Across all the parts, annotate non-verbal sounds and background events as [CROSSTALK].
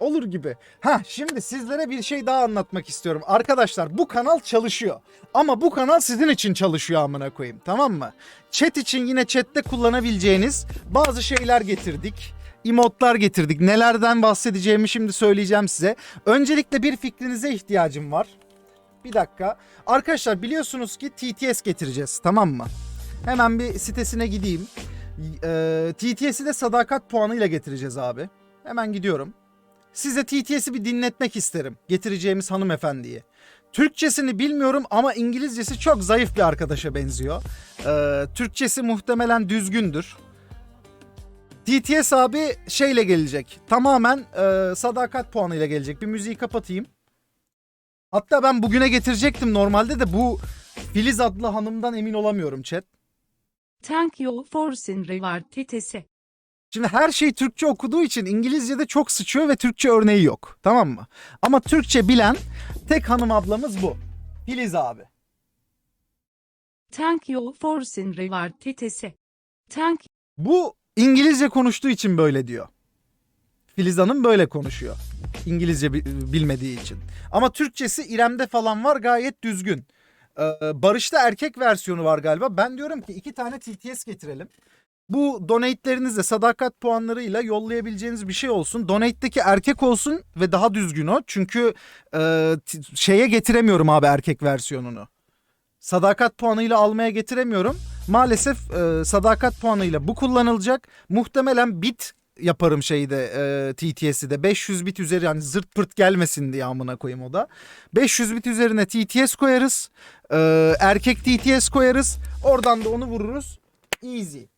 Olur gibi. Ha şimdi sizlere bir şey daha anlatmak istiyorum. Arkadaşlar bu kanal çalışıyor. Ama bu kanal sizin için çalışıyor amına koyayım. Tamam mı? Chat için yine chatte kullanabileceğiniz bazı şeyler getirdik. Emotlar getirdik. Nelerden bahsedeceğimi şimdi söyleyeceğim size. Öncelikle bir fikrinize ihtiyacım var. Bir dakika. Arkadaşlar biliyorsunuz ki TTS getireceğiz. Tamam mı? Hemen bir sitesine gideyim. Ee, TTS'i de sadakat puanıyla getireceğiz abi. Hemen gidiyorum. Size TTS'i bir dinletmek isterim. Getireceğimiz hanımefendiyi. Türkçesini bilmiyorum ama İngilizcesi çok zayıf bir arkadaşa benziyor. Ee, Türkçesi muhtemelen düzgündür. TTS abi şeyle gelecek. Tamamen e, sadakat puanıyla gelecek. Bir müziği kapatayım. Hatta ben bugüne getirecektim normalde de bu Filiz adlı hanımdan emin olamıyorum chat. Thank you for sin reward TTS. Şimdi her şey Türkçe okuduğu için İngilizce'de çok sıçıyor ve Türkçe örneği yok. Tamam mı? Ama Türkçe bilen tek hanım ablamız bu. Filiz abi. Thank you for sin reward TTS. Thank Bu İngilizce konuştuğu için böyle diyor. Filiz Hanım böyle konuşuyor. İngilizce bi- bilmediği için. Ama Türkçesi İrem'de falan var gayet düzgün. Ee, Barış'ta erkek versiyonu var galiba. Ben diyorum ki iki tane TTS getirelim. Bu donate'lerinizle sadakat puanlarıyla yollayabileceğiniz bir şey olsun. Donate'deki erkek olsun ve daha düzgün o. Çünkü e, şeye getiremiyorum abi erkek versiyonunu. Sadakat puanıyla almaya getiremiyorum. Maalesef e, sadakat puanıyla bu kullanılacak. Muhtemelen bit yaparım şeyde e, TTS'i de 500 bit üzeri yani zırt pırt gelmesin diye amına koyayım o da. 500 bit üzerine TTS koyarız. E, erkek TTS koyarız. Oradan da onu vururuz. Easy.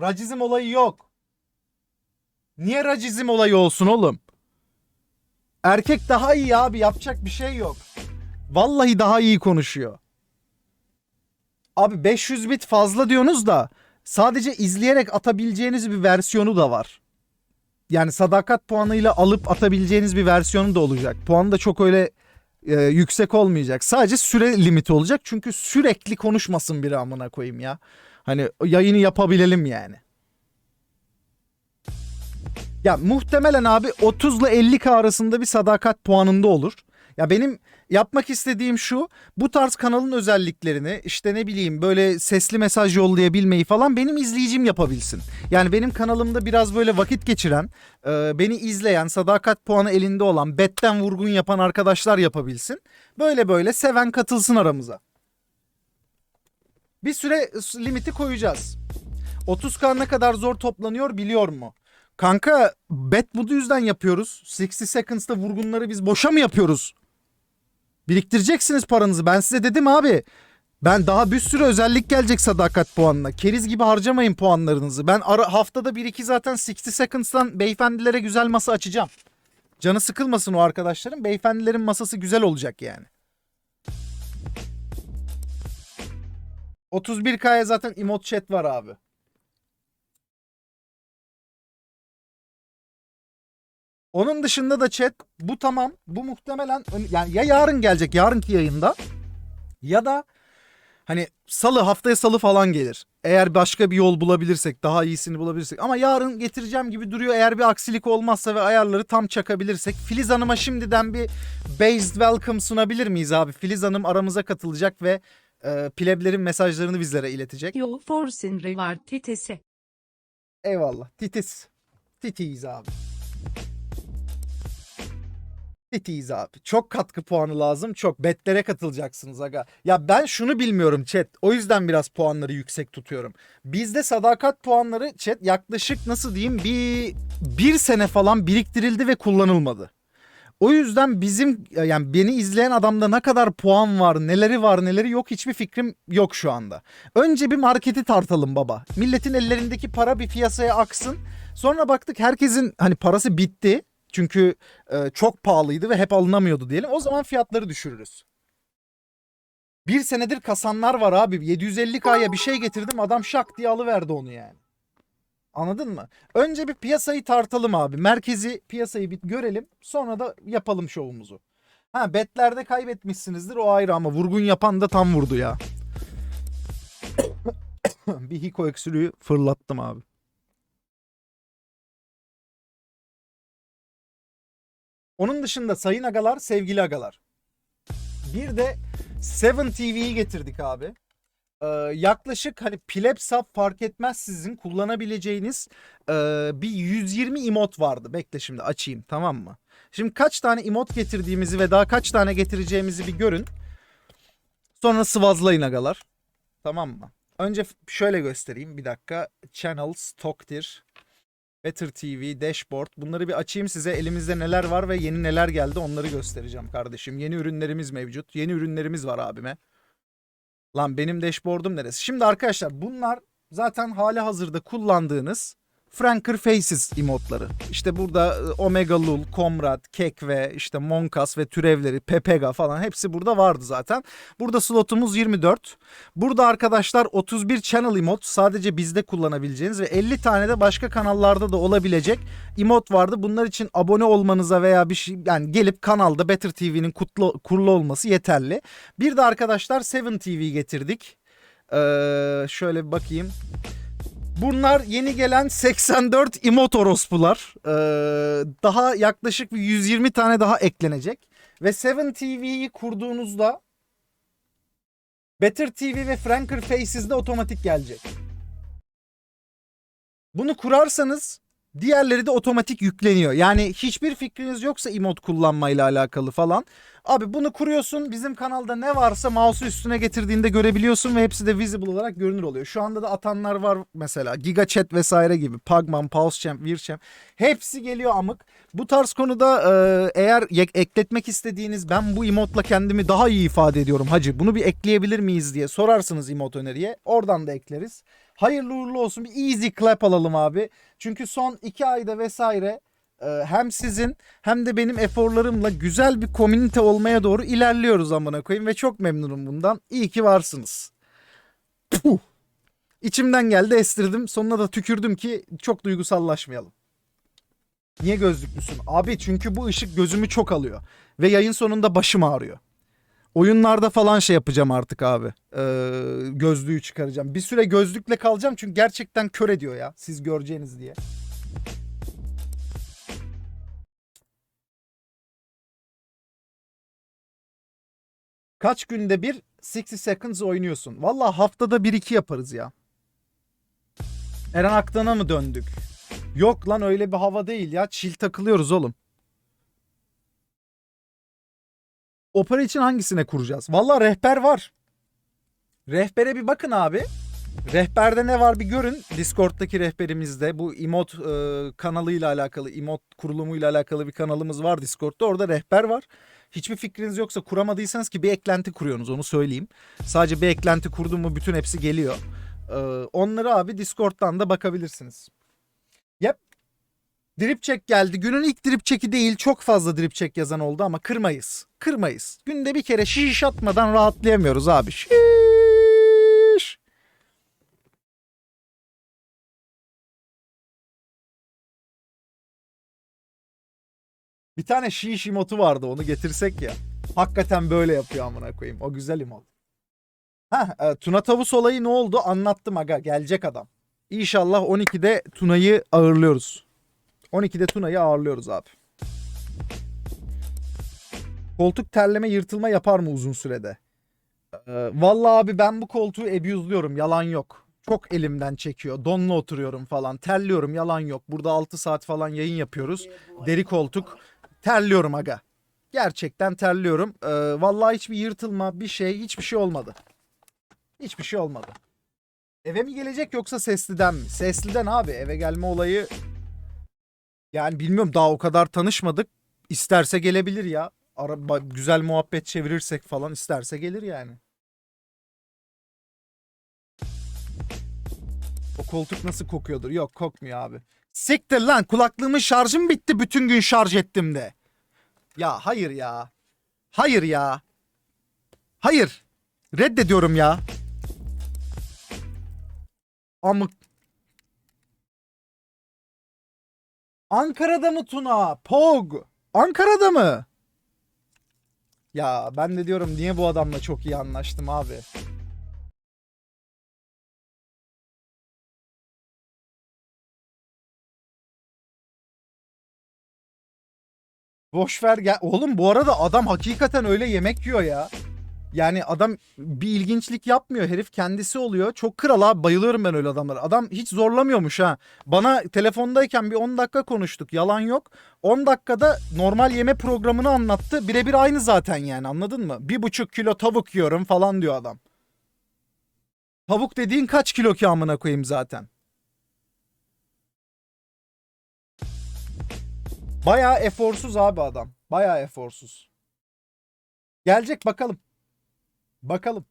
Racizm olayı yok. Niye racizm olayı olsun oğlum? Erkek daha iyi abi yapacak bir şey yok. Vallahi daha iyi konuşuyor. Abi 500 bit fazla diyorsunuz da sadece izleyerek atabileceğiniz bir versiyonu da var. Yani sadakat puanıyla alıp atabileceğiniz bir versiyonu da olacak. Puanı da çok öyle e, yüksek olmayacak. Sadece süre limiti olacak. Çünkü sürekli konuşmasın biri amına koyayım ya. Hani yayını yapabilelim yani. Ya muhtemelen abi 30 ile 50k arasında bir sadakat puanında olur. Ya benim yapmak istediğim şu bu tarz kanalın özelliklerini işte ne bileyim böyle sesli mesaj yollayabilmeyi falan benim izleyicim yapabilsin. Yani benim kanalımda biraz böyle vakit geçiren, e, beni izleyen, sadakat puanı elinde olan, betten vurgun yapan arkadaşlar yapabilsin. Böyle böyle seven katılsın aramıza. Bir süre limiti koyacağız. 30k ne kadar zor toplanıyor biliyor mu? Kanka bu yüzden yapıyoruz. 60 seconds'ta vurgunları biz boşa mı yapıyoruz? Biriktireceksiniz paranızı. Ben size dedim abi. Ben daha bir sürü özellik gelecek sadakat puanına. Keriz gibi harcamayın puanlarınızı. Ben ara, haftada 1-2 zaten 60 seconds'tan beyefendilere güzel masa açacağım. Canı sıkılmasın o arkadaşların. Beyefendilerin masası güzel olacak yani. 31K'ya zaten emot chat var abi. Onun dışında da chat bu tamam. Bu muhtemelen yani ya yarın gelecek yarınki yayında ya da hani salı haftaya salı falan gelir. Eğer başka bir yol bulabilirsek daha iyisini bulabilirsek ama yarın getireceğim gibi duruyor eğer bir aksilik olmazsa ve ayarları tam çakabilirsek. Filiz Hanım'a şimdiden bir based welcome sunabilir miyiz abi? Filiz Hanım aramıza katılacak ve e, pleblerin mesajlarını bizlere iletecek. you for sin reward TTS. Eyvallah. Titiz. Titiyiz abi. Titiyiz abi. Çok katkı puanı lazım. Çok betlere katılacaksınız aga. Ya ben şunu bilmiyorum chat. O yüzden biraz puanları yüksek tutuyorum. Bizde sadakat puanları chat yaklaşık nasıl diyeyim bir bir sene falan biriktirildi ve kullanılmadı. O yüzden bizim yani beni izleyen adamda ne kadar puan var, neleri var, neleri yok hiçbir fikrim yok şu anda. Önce bir marketi tartalım baba. Milletin ellerindeki para bir piyasaya aksın. Sonra baktık herkesin hani parası bitti. Çünkü e, çok pahalıydı ve hep alınamıyordu diyelim. O zaman fiyatları düşürürüz. Bir senedir kasanlar var abi. 750K'ya bir şey getirdim adam şak diye alıverdi onu yani. Anladın mı? Önce bir piyasayı tartalım abi. Merkezi piyasayı bir görelim. Sonra da yapalım şovumuzu. Ha betlerde kaybetmişsinizdir o ayrı ama vurgun yapan da tam vurdu ya. [COUGHS] bir hiko öksürüğü fırlattım abi. Onun dışında sayın agalar, sevgili agalar. Bir de Seven TV'yi getirdik abi. Yaklaşık hani pleb fark etmez sizin kullanabileceğiniz bir 120 emot vardı. Bekle şimdi açayım tamam mı? Şimdi kaç tane emot getirdiğimizi ve daha kaç tane getireceğimizi bir görün. Sonra sıvazlayın agalar. Tamam mı? Önce şöyle göstereyim bir dakika. Channels, Toktir, Better TV, Dashboard. Bunları bir açayım size. Elimizde neler var ve yeni neler geldi onları göstereceğim kardeşim. Yeni ürünlerimiz mevcut. Yeni ürünlerimiz var abime. Lan benim dashboard'um neresi? Şimdi arkadaşlar bunlar zaten hali hazırda kullandığınız Franker Faces emotları. İşte burada e, Omega Lul, Komrad, Kekve, işte Monkas ve türevleri, Pepega falan hepsi burada vardı zaten. Burada slotumuz 24. Burada arkadaşlar 31 channel emot sadece bizde kullanabileceğiniz ve 50 tane de başka kanallarda da olabilecek emot vardı. Bunlar için abone olmanıza veya bir şey yani gelip kanalda Better TV'nin kutlu, kurulu olması yeterli. Bir de arkadaşlar 7 TV getirdik. Ee, şöyle bir bakayım. Bunlar yeni gelen 84 emot orospular. Ee, daha yaklaşık bir 120 tane daha eklenecek. Ve 7 TV'yi kurduğunuzda Better TV ve Franker Faces'de otomatik gelecek. Bunu kurarsanız diğerleri de otomatik yükleniyor. Yani hiçbir fikriniz yoksa emot kullanmayla alakalı falan. Abi bunu kuruyorsun. Bizim kanalda ne varsa mouse'u üstüne getirdiğinde görebiliyorsun ve hepsi de visible olarak görünür oluyor. Şu anda da atanlar var mesela. Giga Chat vesaire gibi. Pugman, PulseChamp, Wirchamp. Hepsi geliyor amık. Bu tarz konuda e, eğer ekletmek istediğiniz ben bu emotla kendimi daha iyi ifade ediyorum hacı. Bunu bir ekleyebilir miyiz diye sorarsınız emot öneriye. Oradan da ekleriz. Hayırlı uğurlu olsun. Bir easy clap alalım abi. Çünkü son iki ayda vesaire e, hem sizin hem de benim eforlarımla güzel bir komünite olmaya doğru ilerliyoruz amına koyayım ve çok memnunum bundan. İyi ki varsınız. Puh. İçimden geldi estirdim. Sonuna da tükürdüm ki çok duygusallaşmayalım. Niye gözlüklüsün? Abi çünkü bu ışık gözümü çok alıyor. Ve yayın sonunda başım ağrıyor. Oyunlarda falan şey yapacağım artık abi. Ee, gözlüğü çıkaracağım. Bir süre gözlükle kalacağım çünkü gerçekten kör ediyor ya. Siz göreceğiniz diye. Kaç günde bir 60 Seconds oynuyorsun? Valla haftada 1-2 yaparız ya. Eren Aktan'a mı döndük? Yok lan öyle bir hava değil ya. Chill takılıyoruz oğlum. Opera için hangisine kuracağız? Valla rehber var. Rehbere bir bakın abi. Rehberde ne var bir görün. Discord'daki rehberimizde bu emot e, kanalıyla alakalı, emot kurulumuyla alakalı bir kanalımız var Discord'da. Orada rehber var. Hiçbir fikriniz yoksa kuramadıysanız ki bir eklenti kuruyorsunuz onu söyleyeyim. Sadece bir eklenti kurdum mu bütün hepsi geliyor. E, onları abi Discord'dan da bakabilirsiniz. Drip check geldi. Günün ilk drip check'i değil. Çok fazla drip check yazan oldu ama kırmayız. Kırmayız. Günde bir kere şiş atmadan rahatlayamıyoruz abi. Şiş. Bir tane şiş emotu vardı onu getirsek ya. Hakikaten böyle yapıyor amına koyayım. O güzel emot. Ha, e, Tuna Tavus olayı ne oldu? Anlattım aga. Gelecek adam. İnşallah 12'de Tuna'yı ağırlıyoruz. 12'de Tuna'yı ağırlıyoruz abi. Koltuk terleme yırtılma yapar mı uzun sürede? Ee, vallahi abi ben bu koltuğu abuse'luyorum. Yalan yok. Çok elimden çekiyor. Donla oturuyorum falan. Terliyorum yalan yok. Burada 6 saat falan yayın yapıyoruz. Deri koltuk. Terliyorum aga. Gerçekten terliyorum. Ee, vallahi hiçbir yırtılma bir şey hiçbir şey olmadı. Hiçbir şey olmadı. Eve mi gelecek yoksa sesliden mi? Sesliden abi eve gelme olayı yani bilmiyorum daha o kadar tanışmadık. İsterse gelebilir ya. Araba güzel muhabbet çevirirsek falan isterse gelir yani. O koltuk nasıl kokuyordur? Yok kokmuyor abi. Siktir lan kulaklığımın şarjım bitti bütün gün şarj ettim de. Ya hayır ya. Hayır ya. Hayır. Reddediyorum ya. Amık. Ankara'da mı Tuna? Pog. Ankara'da mı? Ya ben de diyorum niye bu adamla çok iyi anlaştım abi. Boş ver gel. Oğlum bu arada adam hakikaten öyle yemek yiyor ya. Yani adam bir ilginçlik yapmıyor. Herif kendisi oluyor. Çok kral abi. Bayılıyorum ben öyle adamlara. Adam hiç zorlamıyormuş ha. Bana telefondayken bir 10 dakika konuştuk. Yalan yok. 10 dakikada normal yeme programını anlattı. Birebir aynı zaten yani anladın mı? Bir buçuk kilo tavuk yiyorum falan diyor adam. Tavuk dediğin kaç kilo ki amına koyayım zaten. Bayağı eforsuz abi adam. Bayağı eforsuz. Gelecek bakalım. Bakalım.